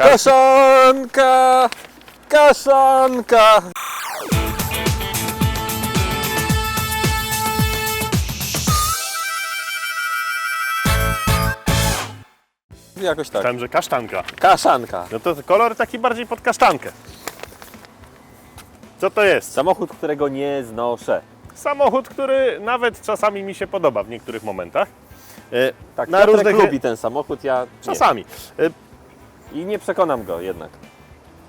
Kaszanka! Kaszanka! Jakoś tak. Myślałem, że kasztanka. Kaszanka. No to kolor taki bardziej pod kasztankę. Co to jest? Samochód, którego nie znoszę. Samochód, który nawet czasami mi się podoba w niektórych momentach. E, Tak, na różnych... lubi ten samochód, ja nie. Czasami. E, I nie przekonam go jednak.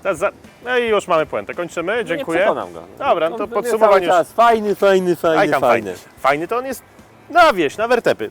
ta za... No i już mamy puentę. Kończymy. Nie Dziękuję. przekonam go. Dobra, no to podsumowanie cały czas Fajny, fajny, Aj fajny, tam fajny. fajny. Fajny to on jest na wieś, na wertepy.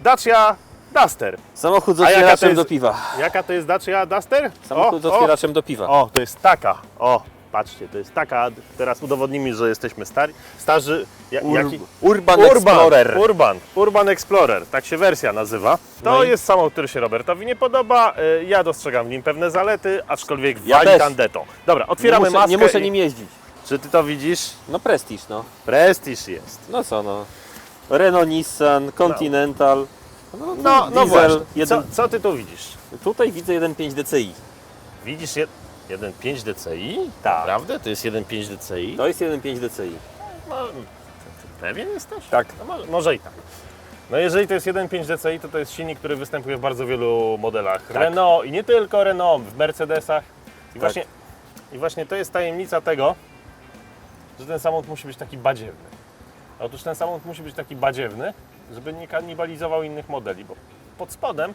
Dacia Duster. Samochód z A jaka to otwieraczem jest- do piwa. Jaka to jest Dacia Duster? Samochód z otwieraczem do piwa. O, to jest taka. O, patrzcie, to jest taka. Teraz udowodnimy, że jesteśmy stari, starzy. Ja, Ur- jaki? Urban Explorer. Urban. Urban Explorer, tak się wersja nazywa. To No i- jest samochód, który się Robertowi nie podoba. Y, Ja dostrzegam w nim pewne zalety, aczkolwiek Ja wali tandetą. Dobra, Nie otwieramy muszę, maskę. nie muszę i- nim jeździć. Czy ty to widzisz? No prestiż, no. Prestiż jest. No co no. Renault, Nissan, Continental. No, No, no diesel, właśnie. jeden, Co, co ty tu widzisz? Tutaj widzę 1.5 DCI. Widzisz 1.5 DCI? Tak. Naprawdę? To jest 1.5 DCI? To jest 1.5 DCI. No, pewien jesteś? Tak. No może, może i tak. No jeżeli to jest 1.5 DCI, to to jest silnik, który występuje w bardzo wielu modelach. Tak. Renault i nie tylko Renault, w Mercedesach. I, właśnie, I właśnie to jest tajemnica tego, że ten samochód musi być taki badziewny. Otóż ten samochód musi być taki badziewny, żeby nie kanibalizował innych modeli, bo pod spodem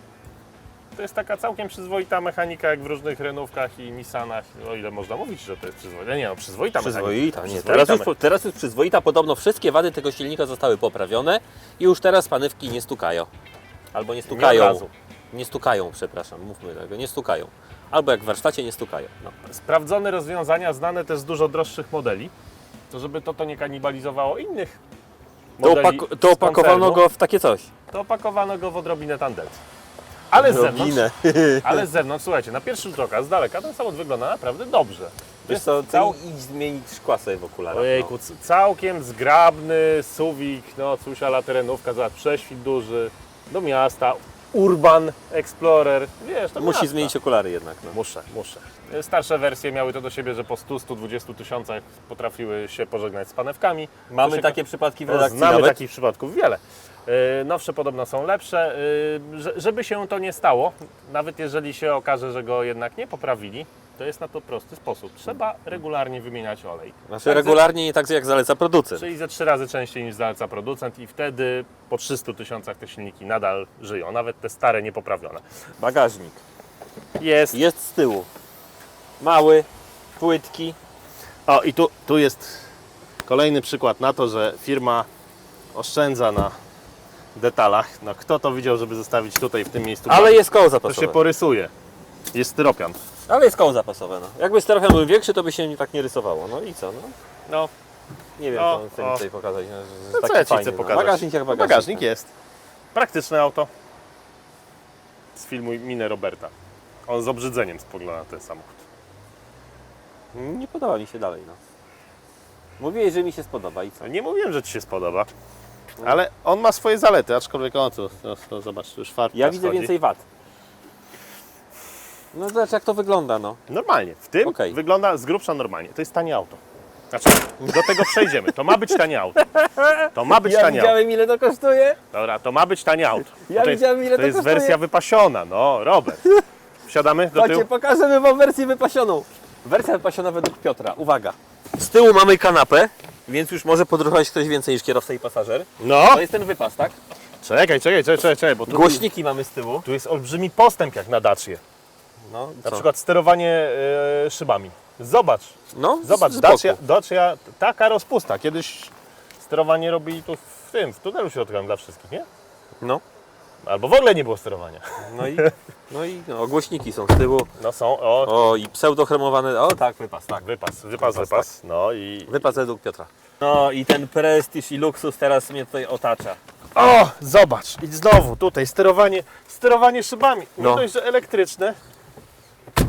to jest taka całkiem przyzwoita mechanika, jak w różnych Renaultach i Nissanach, o ile można mówić, że to jest przyzwoita. Nie no, przyzwoita, Przyzwoita, nie. Przyzwoita Teraz już, teraz już przyzwoita. Podobno wszystkie wady tego silnika zostały poprawione i już teraz panewki nie stukają. Albo nie Nie od stukają. razu. Nie stukają, przepraszam, mówmy tego, nie stukają. Albo jak w warsztacie nie stukają. No. sprawdzone rozwiązania, znane też z dużo droższych modeli, to żeby to, to nie kanibalizowało innych To, modeli to z opakowano koncernu, go w takie coś. to opakowano go w odrobinę tandety. Ale z zewnątrz, Robinę. ale z zewnątrz, słuchajcie, na pierwszy rzut oka, z daleka ten samochód wygląda naprawdę dobrze. Wiesz jest co, cał... idź zmienić szkła sobie w okularach. Ojejku, c- całkiem zgrabny suwik, no cóż, ala terenówka, zobacz, prześwit duży, do miasta, Urban Explorer, wiesz, to no. Musi miasta. zmienić okulary jednak. No. Muszę, muszę. Starsze wersje miały to do siebie, że po 100-120 tysiącach potrafiły się pożegnać z panewkami. Mamy się- takie przypadki w No, redakcji Znamy nawet. takich przypadków wiele. Yy, Nowsze podobno są lepsze. Że- Żeby się to nie stało, nawet jeżeli się okaże, że go jednak nie poprawili, to jest na to prosty sposób. Trzeba regularnie wymieniać olej. Znaczy Tak, regularnie nie tak jak zaleca producent. Czyli ze trzy razy częściej niż zaleca producent i wtedy po 300 tysiącach te silniki nadal żyją, nawet te stare, niepoprawione. Bagażnik. Jest. Jest z tyłu. Mały, płytki. O i tu, tu jest kolejny przykład na to, że firma oszczędza na detalach. No kto to widział, żeby zostawić tutaj w tym miejscu? Ale jest koło To zapasowe. się porysuje. Jest styropian. Ale jest koło zapasowe. No. Jakby steropian był większy, to by się tak nie rysowało. No i co? No? No, Nie wiem, O, co chcę o. tutaj pokazać. No, że- że no co taki ja ci fajny, chcę no. pokazać? Bagażnik jak bagażnik. Bagażnik no. jest. Praktyczne auto. Z filmu Minę Roberta. On z obrzydzeniem spogląda na ten samochód. Nie podoba mi się dalej. No. Mówiłeś, że mi się spodoba i co? Nie mówiłem, że Ci się spodoba. Ale on ma swoje zalety, aczkolwiek on tu, no, no, zobacz, tu już farbka Ja widzę schodzi. więcej wad. No zobacz jak to wygląda, no. Normalnie. W tym Okej. wygląda z grubsza normalnie. To jest tanie auto. Znaczy, do tego przejdziemy. To ma być tanie auto. To ma być Ja tanie auto. widziałem ile to kosztuje? Dobra, to ma być tanie auto. Ja to jest, widziałem, ile to to jest kosztuje. wersja wypasiona, no, Robert. Wsiadamy do Chodźcie, tyłu. pokażemy wam wersję wypasioną. Wersja wypasiona według Piotra. Uwaga. Z tyłu mamy kanapę, więc już może podróżować ktoś więcej niż kierowca i pasażer. No, To jest ten wypas, tak? czekaj, czekaj, czekaj, czekaj, czekaj bo tu, Głośniki mamy z tyłu. tu jest olbrzymi postęp jak na Dacie. No, Na co? przykład sterowanie e, szybami. Zobacz, no zobacz, z- z Dacia, boku. Dacia, taka rozpusta. Kiedyś sterowanie robili tu w tym, w tunelu środkowym dla wszystkich, nie? No, Albo w ogóle nie było sterowania. no i, no i no, głośniki są z tyłu. No są, o, O, i pseudochromowane. O, tak, wypas, tak. wypas, wypas, Wypas, wypas. No i... Wypas według Piotra. No i ten prestiż i luksus teraz mnie tutaj otacza. O, zobacz, i znowu tutaj sterowanie, sterowanie szybami. Nie No. dość, że elektryczne,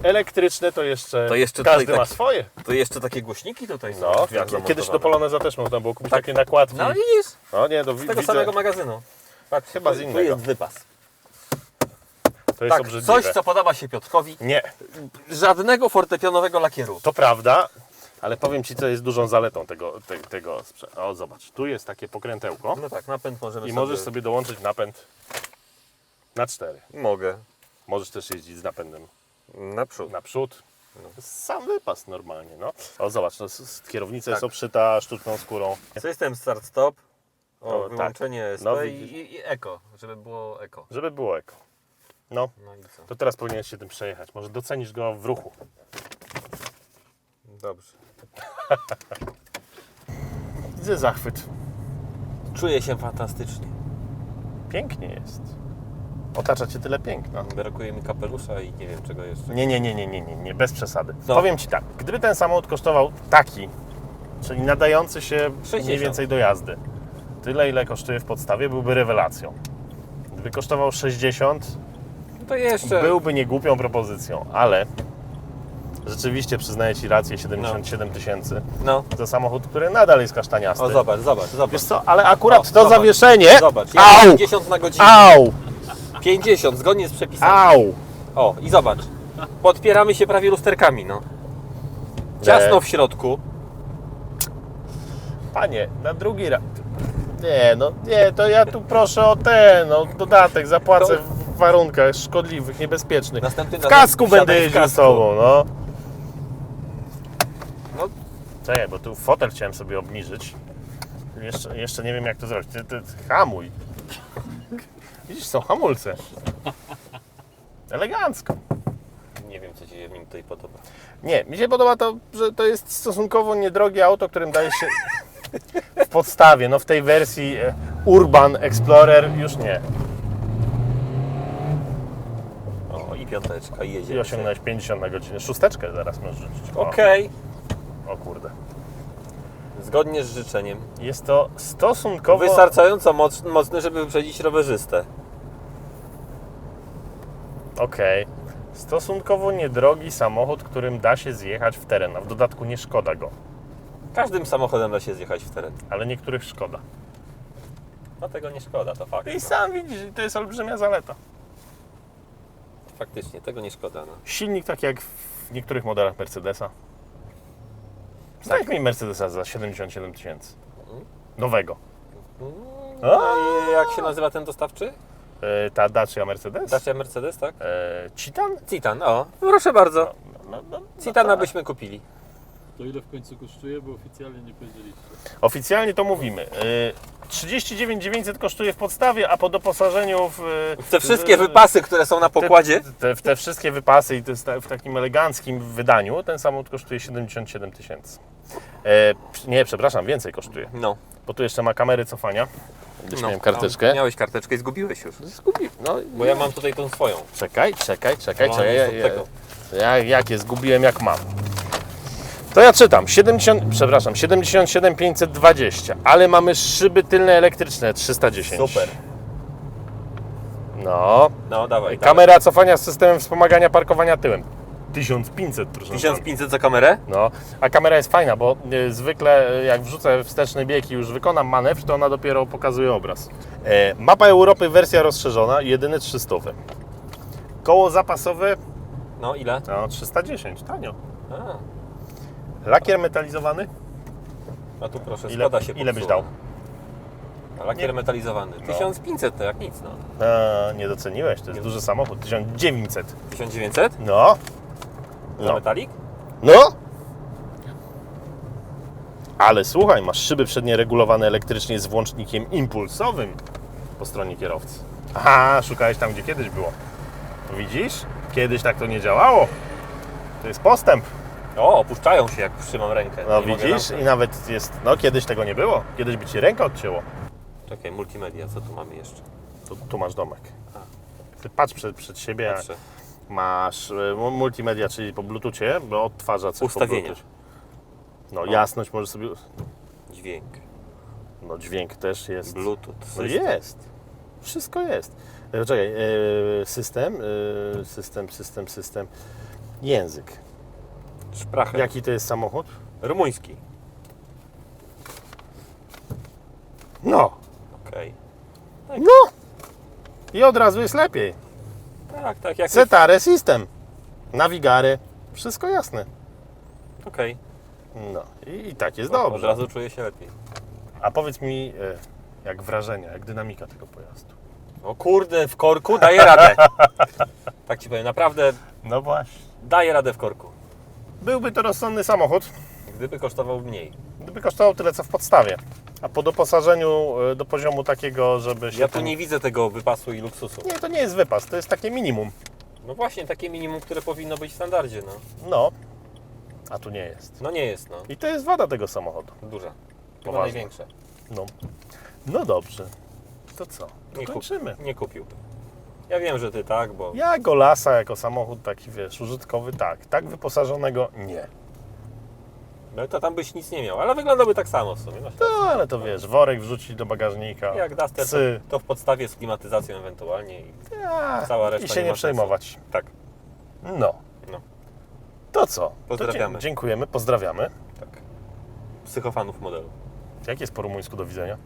elektryczne to jeszcze, To jeszcze każdy tutaj ma tak- swoje. To jeszcze takie głośniki tutaj są. No, kiedyś do zamontowane. Poloneza też można było kupić takie nakładki. No widzisz, No nie, wi- z tego widzę. samego magazynu. Tak, chyba z Tu innego. jest wypas. To jest Tak, obrzydliwe. coś, co podoba się Piotrkowi. Nie, Żadnego fortepianowego lakieru. to prawda, ale powiem Ci, co jest dużą zaletą tego, te, tego sprzętu. O, zobacz, tu jest takie pokrętełko No tak, napęd możemy i sobie... możesz sobie dołączyć napęd na cztery. Mogę. Możesz też jeździć z napędem Naprzód. naprzód. Sam wypas normalnie, no. O, zobacz, no, s- s- kierownica jest Tak. obszyta sztuczną skórą. System start-stop. O, O, tak. wyłączenie SP No, i, i, eko, żeby było eko. Żeby było eko. No, No i co? to teraz powinieneś się tym przejechać. Może docenisz go w ruchu. Dobrze. Widzę zachwyt. Czuję się fantastycznie. Pięknie jest. Otacza Cię tyle piękna. Brakuje mi kapelusza i nie wiem czego jeszcze. Nie, nie, nie, nie, nie, nie, nie, bez przesady. No. Powiem Ci tak, gdyby ten samochód kosztował taki, czyli nadający się mniej 60. więcej do jazdy, tyle ile kosztuje w podstawie, byłby rewelacją. Gdyby kosztował 60, No to jeszcze. byłby niegłupią propozycją, ale rzeczywiście przyznaję Ci rację, 77 tysięcy No. za samochód, który nadal jest kasztaniasty. O, zobacz, zobacz, zobacz. Wiesz co, ale akurat O, to zobacz. zawieszenie... Zobacz, Au! 50 na godzinę. Au! 50, zgodnie z przepisami. Au! O, i zobacz. Podpieramy się prawie lusterkami, no. Ciasno w środku. Panie, na drugi raz. Nie, no nie, to ja tu proszę o ten, no dodatek zapłacę To- w warunkach szkodliwych, niebezpiecznych. Następny W razem kasku wsiadaj będę w jeździł z kasku. tobą, no. No, Czekaj, bo tu fotel chciałem sobie obniżyć. Jeszcze, jeszcze nie wiem jak to zrobić. Ty, ty, ty, hamuj. Widzisz, są hamulce. Elegancko. nie wiem co ci się mi tutaj podoba. Nie, mi się podoba to, że to jest stosunkowo niedrogie auto, którym daje się podstawie, no w tej wersji e, Urban Explorer już nie. O, i piąteczka, i jedzie. I osiągnąłeś 50 na godzinę. Szósteczkę zaraz możesz rzucić. Okej. o kurde. Zgodnie z życzeniem. Jest to stosunkowo... Wystarczająco moc, mocny, żeby wyprzedzić rowerzystę. Okej. Stosunkowo niedrogi samochód, którym da się zjechać w teren, a w dodatku nie szkoda go. Każdym samochodem da się zjechać w teren. Ale niektórych szkoda. No tego nie szkoda, to fakt. I sam widzisz, to jest olbrzymia zaleta. Faktycznie, tego nie szkoda. No. Silnik tak jak w niektórych modelach Mercedesa. Znajdź mi Mercedesa za 77 tysięcy. Nowego. No i jak się nazywa ten dostawczy? E, ta Dacia Mercedes? Dacia Mercedes, tak? E, Citan? Citan, o. Proszę bardzo. No, no, no, Citana tak. byśmy kupili. To ile w końcu kosztuje, bo oficjalnie nie powiedzieliście. Oficjalnie to mówimy. E, 39 900 kosztuje w podstawie, a po doposażeniu w... e, Te wszystkie w- wypasy, które są na pokładzie. Te, te, te wszystkie wypasy i to jest ta- w takim eleganckim wydaniu ten samochód kosztuje 77 tysięcy. E, nie, przepraszam, więcej kosztuje. No. Bo tu jeszcze ma kamery cofania. Gdyś no. miałem karteczkę. Miałeś karteczkę i zgubiłeś już. Zgubiłem. No, Bo ja mam tutaj tą swoją. Czekaj, czekaj, czekaj, No, czekaj. jest Ja, od ja, tego. ja, jak je zgubiłem, jak mam. To ja czytam. 70, przepraszam, 77 520, ale mamy szyby tylne elektryczne 310. Super. No. No, dawaj. Kamera cofania z systemem wspomagania parkowania tyłem. 1500, proszę. dawaj. 1500 za kamerę? No, a kamera jest fajna, bo y, zwykle y, jak wrzucę wsteczny bieg i już wykonam manewr, to ona dopiero pokazuje obraz. E, mapa Europy, wersja rozszerzona, jedyny 300. Koło zapasowe, No, ile? no 310, tanio. A, Lakier metalizowany? a tu proszę, Ile, składa się ile byś dał? A Lakier Nie. metalizowany. 1500 to jak nic, no. A, nie doceniłeś, to jest duży samochód, 1900. 1900? No. Za No. metalik? No. Ale słuchaj, masz szyby przednie regulowane elektrycznie z włącznikiem impulsowym po stronie kierowcy. Aha, szukałeś tam, gdzie kiedyś było. Widzisz? Kiedyś tak to nie działało. To jest postęp. O, opuszczają się jak trzymam rękę. No Nie mogę widzisz? I nawet jest, no kiedyś tego nie było. Kiedyś by Ci rękę odcięło. Czekaj, multimedia, co tu mamy jeszcze? Tu, tu masz domek. Ty patrz przed, przed siebie, Patrzę. masz mu- multimedia, czyli po bluetoothie, bo odtwarza coś Ustawienia. po bluetooth. No jasność możesz sobie... Dźwięk, No dźwięk też jest. bluetooth, No system. jest. Wszystko jest. E, Czekaj, e, system, e, system, system, system. Język. Szprachę. Jaki to jest samochód? Rumuński. No. Okej. No. I od razu jest lepiej. Tak, tak, jak Cetare System. Navigary. Wszystko jasne. Okej, No i, i tak jest od dobrze. razu czuję się lepiej. A powiedz mi, e, jak wrażenia, jak dynamika tego pojazdu? O kurde, w korku daje radę. Tak ci powiem, naprawdę No właśnie. daje radę w korku. Byłby to rozsądny samochód, Gdyby kosztował mniej. gdyby kosztował tyle co w podstawie. A po doposażeniu e, do poziomu takiego, żeby się. Ja tu nie widzę tego wypasu i luksusu. Nie, to nie jest wypas, to jest takie minimum. No właśnie, takie minimum, które powinno być w standardzie, no. No. A tu nie jest. No nie jest, no. I to jest wada tego samochodu. Duża. Chyba Poważna. największa. No. No dobrze. To co? To Nie, kup, kończymy. nie kupiłbym. Ja wiem, że ty tak, bo Ja Golasa jako samochód taki, wiesz, użytkowy tak. Tak wyposażonego nie. no to tam byś nic nie miał, ale wyglądałby tak samo w sumie. No ale to wiesz, worek wrzucić do bagażnika. Jak Duster, to, Psy. to w podstawie z klimatyzacją ewentualnie i A, cała reszta I się nie nie ma przejmować. tak, No. No. To co? Pozdrawiamy. Dzie- dziękujemy, pozdrawiamy. tak. Psychofanów modelu. Jak jest po rumuńsku do widzenia?